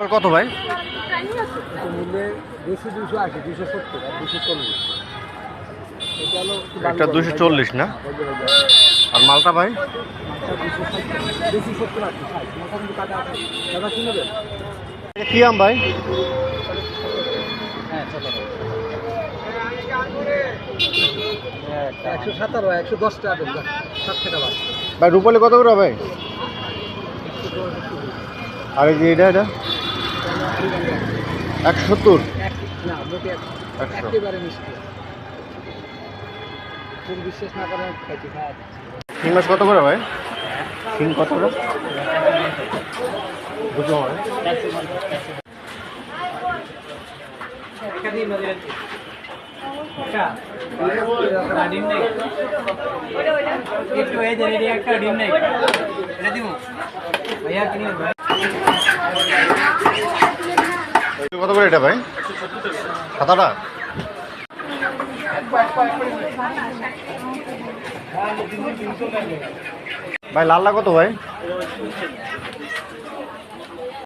কত ভাই? একটু দুশো চল্লিশ না। আর মালটা ভাই? কি আম ভাই? একশো সাতারো একশো দশ টাকা ভাই। রূপালি কত করে ভাই আর এই যে এটা এটা? না মোটে একেবারে মিষ্টি। খুব বিশ্বাস না করেন খাইছি খাওয়া শিং মাছ কত করে ভাই? শিং কত করে? দুশো ডিম নেই। একটু এই যে একটা ডিম নেই। এটা দিব। ভাইয়া কিনে ভাই কত করে এটা ভাই? খাতাটা ভাই লাল্লা কত ভাই?